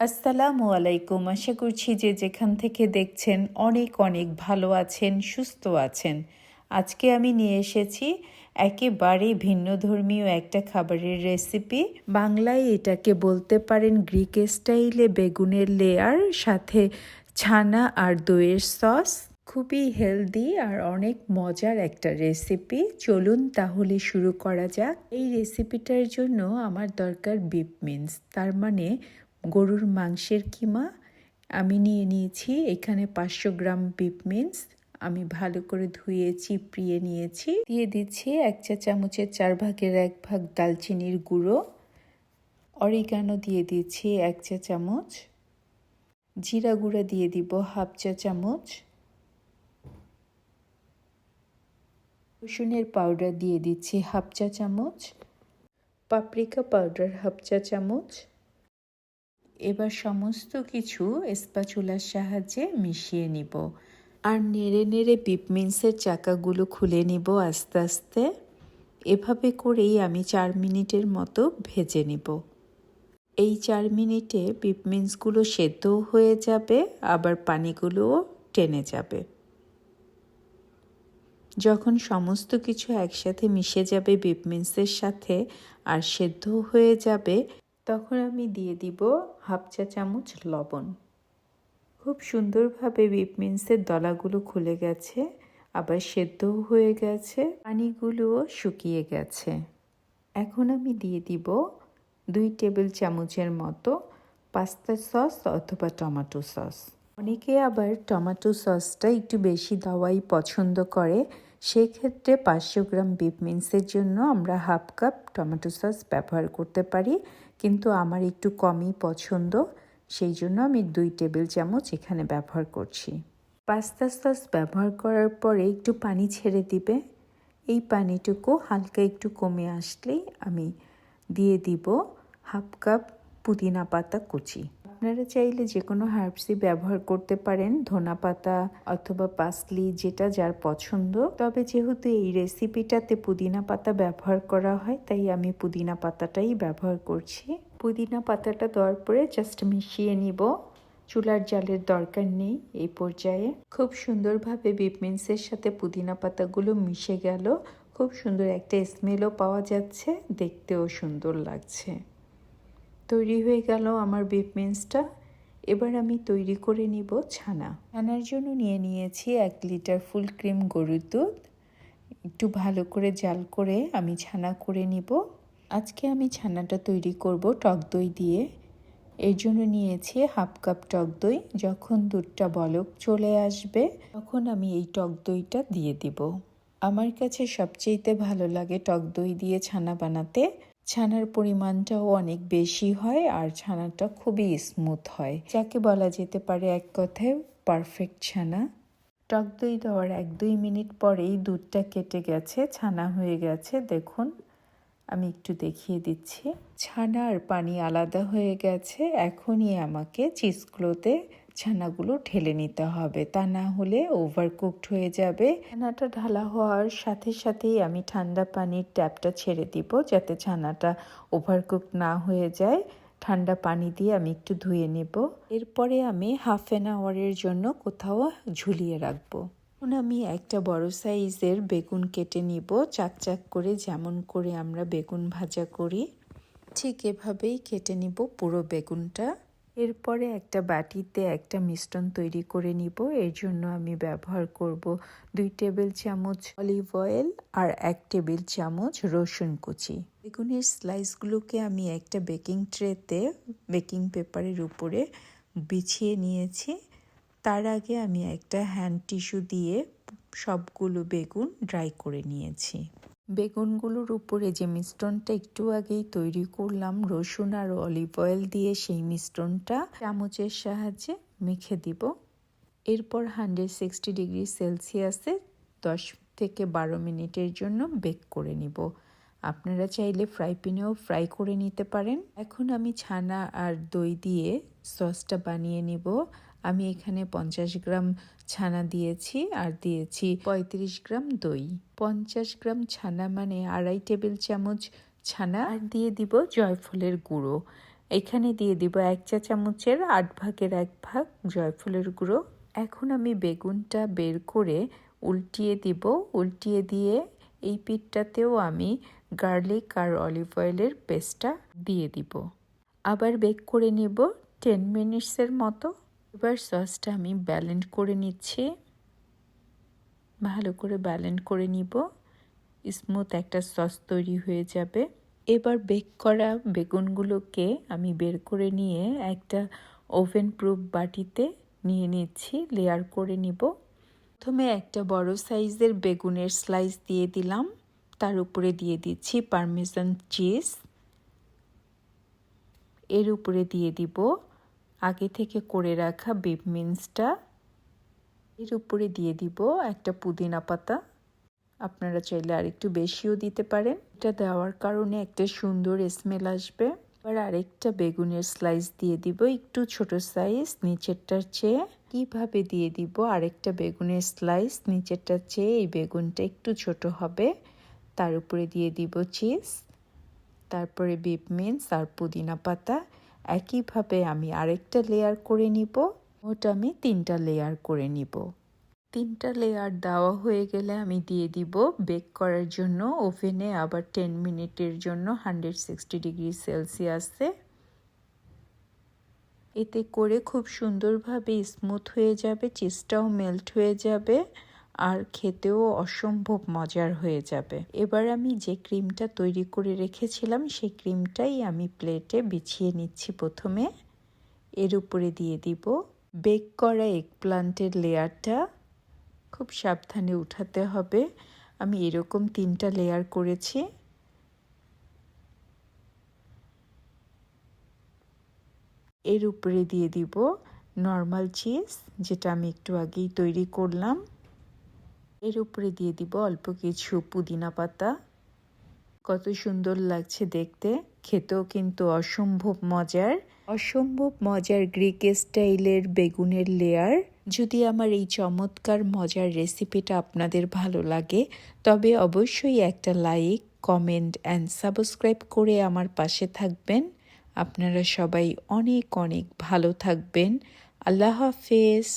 আসসালামু আলাইকুম। আশা করছি যে যেখান থেকে দেখছেন অনেক অনেক ভালো আছেন, সুস্থ আছেন। আজকে আমি নিয়ে এসেছি একেবারে ভিন্ন ধর্মীয় একটা খাবারের রেসিপি। বাংলায় এটাকে বলতে পারেন গ্রিক স্টাইলে বেগুনের লেয়ার সাথে ছানা আর দইয়ের সস খুবই হেলদি আর অনেক মজার একটা রেসিপি। চলুন তাহলে শুরু করা যাক। এই রেসিপিটার জন্য আমার দরকার বিপ মিন্স তার মানে গরুর মাংসের কিমা আমি নিয়ে নিয়েছি। এখানে পাঁচশো গ্রাম বিপ মিন্স আমি ভালো করে ধুয়ে, চিপড়িয়ে নিয়েছি। দিয়ে দিচ্ছি এক চা চামচের চার ভাগের এক ভাগ দালচিনির গুঁড়ো। অরিগানো দিয়ে দিচ্ছি এক চা চামচ। জিরা গুঁড়া দিয়ে দিব হাফ চা চামচ। রসুনের পাউডার দিয়ে দিচ্ছি হাফ চা চামচ। পাপরিকা পাউডার হাফ চা চামচ। এবার সমস্ত কিছু স্পাচুলার সাহায্যে মিশিয়ে নিব। আর নেড়ে নেড়ে পিপমিন্সের চাকাগুলো খুলে নিব আস্তে আস্তে। এভাবে করেই আমি চার মিনিটের মতো ভেজে নিব। এই চার মিনিটে পিপমিন্সগুলো সেদ্ধও হয়ে যাবে, আবার পানিগুলোও টেনে যাবে। যখন সমস্ত কিছু একসাথে মিশে যাবে বিপমিন্সের সাথে, আর সেদ্ধ হয়ে যাবে তখন আমি দিয়ে দিব হাফ চা চামচ লবণ। খুব সুন্দরভাবে বিপমিন্সের দলাগুলো খুলে গেছে, আবার সেদ্ধও হয়ে গেছে, পানিগুলোও শুকিয়ে গেছে। এখন আমি দিয়ে দিব দুই টেবিল চামচের মতো পাস্তা সস অথবা টমেটো সস। অনেকে আবার টমেটো সসটা একটু বেশি দেওয়াই পছন্দ করে সেক্ষেত্রে পাঁচশো গ্রাম বিপ মিন্সের জন্য আমরা হাফ কাপ টমেটো সস ব্যবহার করতে পারি, কিন্তু আমার একটু কমই পছন্দ। সেই জন্য আমি দুই টেবিল চামচ এখানে ব্যবহার করছি। পাস্তা সস ব্যবহার করার পরে একটু পানি ছেড়ে দিবে। এই পানিটুকু হালকা একটু কমে আসলেই আমি দিয়ে দিব হাফ কাপ পুদিনা পাতা কুচি। আপনারা চাইলে যে কোনো হার্বসই ব্যবহার করতে পারেন ধনা পাতা অথবা পাসলি যেটা যার পছন্দ। তবে যেহেতু এই রেসিপিটাতে পুদিনা পাতা ব্যবহার করা হয়, তাই আমি পুদিনা পাতাটাই ব্যবহার করছি। পুদিনা পাতাটা দেওয়ার পরে জাস্ট মিশিয়ে নিব। চুলার জালের দরকার নেই এই পর্যায়ে। খুব সুন্দরভাবে বিপমিন্সের সাথে পুদিনা পাতাগুলো মিশে গেল। খুব সুন্দর একটা স্মেলও পাওয়া যাচ্ছে, দেখতেও সুন্দর লাগছে। তৈরি হয়ে গেল আমার বিফ মিন্সটা এবার আমি তৈরি করে নিব ছানা। ছানার জন্য নিয়ে নিয়েছি এক লিটার ফুল ক্রিম গরুর দুধ। একটু ভালো করে জাল করে আমি ছানা করে নিব। আজকে আমি ছানাটা তৈরি করব টক দই দিয়ে। এর জন্য নিয়েছি হাফ কাপ টক দই। যখন দুধটা বলক চলে আসবে, তখন আমি এই টক দইটা দিয়ে দিব। আমার কাছে সবচেয়েতে ভালো লাগে টক দই দিয়ে ছানা বানাতে। ছানার পরিমাণটাও অনেক বেশি হয় আর ছানাটা খুবই স্মুথ হয়। যাকে বলা যেতে পারে এক কথায় পারফেক্ট ছানা। টক দই দেওয়ার এক দুই মিনিট পরেই দুধটা কেটে গেছে, ছানা হয়ে গেছে। দেখুন, আমি একটু দেখিয়ে দিচ্ছি। ছানা আর পানি আলাদা হয়ে গেছে। এখনই আমাকে চিজগুলোতে ছানাগুলো ঢেলে নিতে হবে। তা না হলে ওভারকুকড হয়ে যাবে। ছানাটা ঢালা হওয়ার সাথে সাথেই আমি ঠান্ডা পানির ট্যাপটা ছেড়ে দিব যাতে ছানাটা ওভারকুক না হয়ে যায়। ঠান্ডা পানি দিয়ে আমি একটু ধুয়ে নেব। এরপরে আমি হাফ অ্যান আওয়ারের জন্য কোথাও ঝুলিয়ে রাখব। এখন আমি একটা বড় সাইজের বেগুন কেটে নিব। চাক চাক করে যেমন করে আমরা বেগুন ভাজা করি, ঠিক এভাবেই কেটে নিব পুরো বেগুনটা। এরপরে একটা বাটিতে একটা মিশ্রণ তৈরি করে নিব। এর জন্য আমি ব্যবহার করব দুই টেবিল চামচ অলিভ অয়েল আর এক টেবিল চামচ রসুন কুচি। বেগুনের স্লাইসগুলোকে আমি একটা বেকিং ট্রেতে, বেকিং পেপারের উপরে বিছিয়ে নিয়েছি। তার আগে আমি একটা হ্যান্ড টিস্যু দিয়ে সবগুলো বেগুন ড্রাই করে নিয়েছি। বেগুনগুলোর উপরে যে মিশ্রণটা একটু আগেই তৈরি করলাম, রসুন আর অলিভ অয়েল দিয়ে সেই মিশ্রণটা চামচের সাহায্যে মেখে দিব। এরপর হান্ড্রেড সিক্সটি ডিগ্রি সেলসিয়াসে দশ থেকে বারো মিনিটের জন্য বেক করে নিব। আপনারা চাইলে ফ্রাই প্যানেও ফ্রাই করে নিতে পারেন। এখন আমি ছানা আর দই দিয়ে সসটা বানিয়ে নিব। আমি এখানে পঞ্চাশ গ্রাম ছানা দিয়েছি আর দিয়েছি পঁয়ত্রিশ গ্রাম দই। পঞ্চাশ গ্রাম ছানা মানে আড়াই টেবিল চামচ ছানা। আর দিয়ে দিব জয়ফলের গুঁড়ো। এখানে দিয়ে দিব এক চা চামচের আট ভাগের এক ভাগ জয়ফলের গুঁড়ো। এখন আমি বেগুনটা বের করে উল্টিয়ে দিব। উল্টিয়ে দিয়ে এই পিঠটাতেও আমি গার্লিক আর অলিভ অয়েলের পেস্টটা দিয়ে দিব। আবার বেক করে নিব টেন মিনিটসের মতো। এবার সসটা আমি ব্যালেন্ড করে নিচ্ছি। ভালো করে ব্যালেন্ড করে নিব। স্মুথ একটা সস তৈরি হয়ে যাবে। এবার বেক করা বেগুনগুলোকে আমি বের করে নিয়ে একটা ওভেন প্রুফ বাটিতে নিয়ে নিচ্ছি লেয়ার করে নিব। প্রথমে একটা বড় সাইজের বেগুনের স্লাইস দিয়ে দিলাম। তার উপরে দিয়ে দিচ্ছি পারমেসান চিজ এর উপরে দিয়ে দিব আগে থেকে করে রাখা বিপ মিন্সটা এর উপরে দিয়ে দিব একটা পুদিনা পাতা। আপনারা চাইলে আর একটু বেশিও দিতে পারেন। এটা দেওয়ার কারণে একটা সুন্দর স্মেল আসবে। এবার আরেকটা বেগুনের স্লাইস দিয়ে দিব, একটু ছোট সাইজ নিচেরটার চেয়ে। কীভাবে দিয়ে দিব আরেকটা বেগুনের স্লাইস নিচেরটার চেয়ে এই বেগুনটা একটু ছোট হবে। তার উপরে দিয়ে দিব চিজ তারপরে বিপ মিন্স আর পুদিনা পাতা। একইভাবে আমি আরেকটা লেয়ার করে নিব। ওটা আমি তিনটা লেয়ার করে নিব। তিনটা লেয়ার দেওয়া হয়ে গেলে আমি দিয়ে দিব বেক করার জন্য ওভেনে আবার টেন মিনিটের জন্য হান্ড্রেড সিক্সটি ডিগ্রি সেলসিয়াসে এতে করে খুব সুন্দরভাবে স্মুথ হয়ে যাবে চিজটাও মেল্ট হয়ে যাবে আর খেতেও অসম্ভব মজার হয়ে যাবে। এবার আমি যে ক্রিমটা তৈরি করে রেখেছিলাম, সেই ক্রিমটাই আমি প্লেটে বিছিয়ে নিচ্ছি প্রথমে। এর উপরে দিয়ে দিব বেক করা এগ প্লান্টের লেয়ারটা খুব সাবধানে উঠাতে হবে। আমি এরকম তিনটা লেয়ার করেছি। এর উপরে দিয়ে দিব নর্মাল চিজ যেটা আমি একটু আগেই তৈরি করলাম। এর উপরে দিয়ে দিব অল্প কিছু পুদিনা পাতা। কত সুন্দর লাগছে দেখতে। খেতেও কিন্তু অসম্ভব মজার। অসম্ভব মজার গ্রিক স্টাইলের বেগুনের লেয়ার যদি আমার এই চমৎকার মজার রেসিপিটা আপনাদের ভালো লাগে, তবে অবশ্যই একটা লাইক কমেন্ট অ্যান্ড সাবস্ক্রাইব করে আমার পাশে থাকবেন। আপনারা সবাই অনেক অনেক ভালো থাকবেন। আল্লাহ হাফেজ।